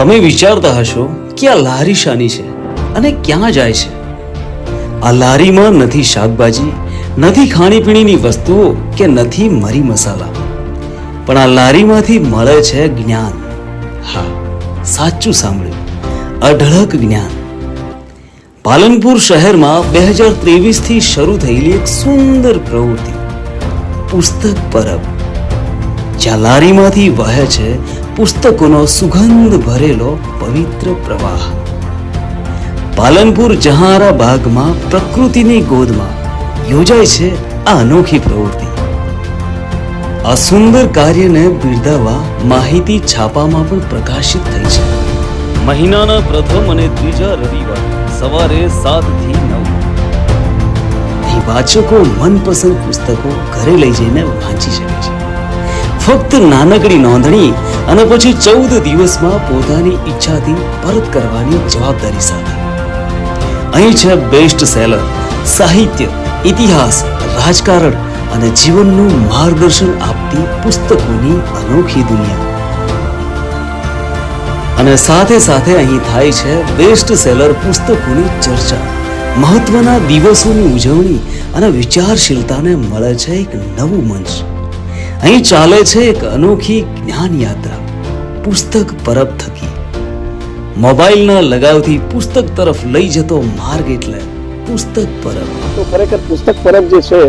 તમે વિચારતા હશો કે આ લારી શાની છે અને ક્યાં જાય છે? આ લારીમાં નથી શાકભાજી, નથી ખાણીપીણીની વસ્તુઓ કે નથી મરી મસાલા. પણ આ લારીમાંથી મળે છે જ્ઞાન. હા, સાચું સાંભળ્યું. અઢળક જ્ઞાન. પાલનપુર શહેરમાં બે હજાર ત્રેવીસથી શરૂ થયેલી એક સુંદર પ્રવૃત્તિ. પુસ્તક પરબ. જ્યાં લારીમાંથી વહે છે પુસ્તકોનો સુગંધ ભરેલો પવિત્ર પ્રવાહ. પાલનપુર જહારા બાગમાં પ્રકૃતિની ગોદમાં યોજાય છે આ અનોખી પ્રવૃત્તિ. આ સુંદર કાર્યને બિરદાવવા માહિતી છાપામાં પણ પ્રકાશિત થઈ છે. મહિનાના પ્રથમ અને ત્રીજા રવિવાર સવારે સાતથી નવ. વાચકો મનપસંદ પુસ્તકો ઘરે લઈ જઈને વાંચી શકે છે. ફક્ત નાનકડી નોંધણી અને પછી ચૌદ દિવસમાં પોતાની ઈચ્છાથી પરત કરવાની જવાબદારી સાથે. અહીં છે બેસ્ટ સેલર સાહિત્ય, ઇતિહાસ, રાજકારણ અને જીવનનું માર્ગદર્શન આપતી પુસ્તકોની અનોખી દુનિયા. અને સાથે સાથે અહીં થાય છે બેસ્ટ સેલર પુસ્તકોની ચર્ચા. મહત્વના દિવસોની ઉજવણી અને વિચારશીલતાને મળે છે એક નવું મંચ. અહીં ચાલે છે એક અનોખી જ્ઞાન યાત્રા. પુસ્તક પરબ થકી. મોબાઈલના લગાવથી પુસ્તક તરફ લઈ જતો માર્ગ એટલે પુસ્તક પરબ. તો ખરેખર પુસ્તક પરબ જે છે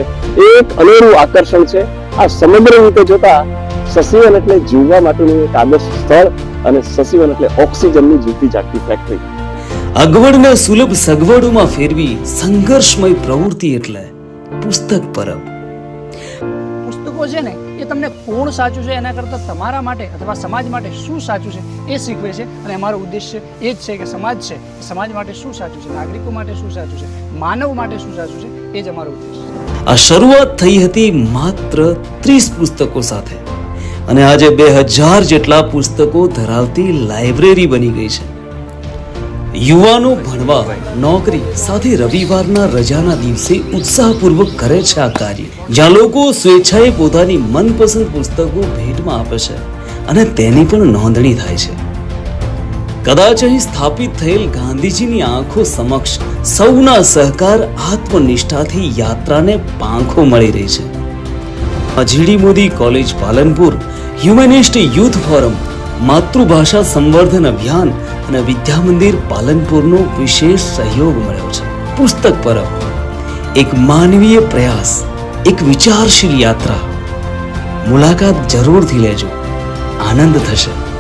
એ એક અનેરું આકર્ષણ છે. આ સમગ્ર રીતે જોતા સસીવન એટલે જીવવા માટેનું એક આદર્શ સ્થળ અને સસીવન એટલે ઓક્સિજનની જીવતી જાગતી ફેક્ટરી અગવડને સુલભ સગવડોમાં ફેરવી સંઘર્ષમય પ્રવૃત્તિ એટલે પુસ્તક પરબ. પુસ્તકો છે ને એ તમને કોણ સાચું છે, એના કરતાં તમારા માટે અથવા સમાજ માટે શું સાચું છે એ શીખવે છે અને અમારો ઉદ્દેશ્ય એ જ છે કે સમાજ છે સમાજ માટે શું સાચું છે, નાગરિકો માટે શું સાચું છે, માનવ માટે શું સાચું છે, એ જ અમારો ઉદ્દેશ્ય છે. આ શરૂઆત થઈ હતી માત્ર ત્રીસ પુસ્તકો સાથે. અને આજે બે હજાર જેટલા પુસ્તકો ધરાવતી લાઇબ્રેરી બની ગઈ છે. યુવાનો ભણવા, નોકરી સાથે રવિવારના રજાના દિવસે ઉત્સાહપૂર્વક કરે છે આ કાર્ય. જ્યાં લોકો સ્વેચ્છાએ પોતાની મનપસંદ પુસ્તકો ભેટમાં આપે છે અને તેની પણ નોંધણી થાય છે. કદાચ અહીં સ્થાપિત થયેલ ગાંધીજીની આંખો સમક્ષ સૌના સહકાર, આત્મનિષ્ઠાથી યાત્રાને પાંખો મળી રહી છે. અજીડી Modi college Palanpur, humanist youth forum માતૃભાષા સંવર્ધન અભિયાન અને વિદ્યા મંદિર પાલનપુરનો વિશેષ સહયોગ મળ્યો છે. પુસ્તક પરબ. એક માનવીય પ્રયાસ, એક વિચારશીલ યાત્રા. મુલાકાત જરૂરથી લેજો. આનંદ થશે.